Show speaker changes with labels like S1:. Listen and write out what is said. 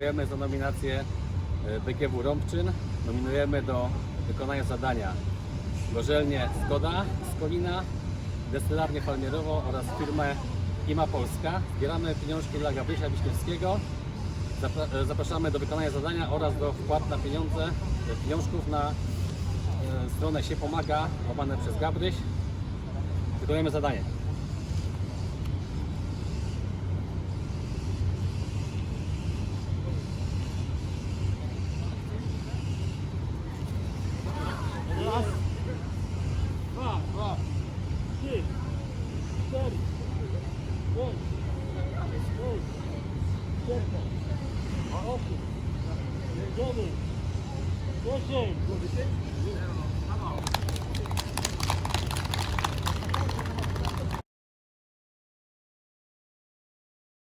S1: Dziękujemy za nominację e, BGW Rąbczyn. Nominujemy do wykonania zadania Gorzelnię Skoda z Kolina, Destylarnię Palmierową oraz firmę IMA Polska. Zbieramy pieniążki dla Gabrysia Wiśniewskiego. E, Zapraszamy do wykonania zadania oraz do wpłat na pieniądze, e, pieniążków na stronę się pomaga, łamane przez Gabryś. Wykonujemy zadanie.
S2: Thank you.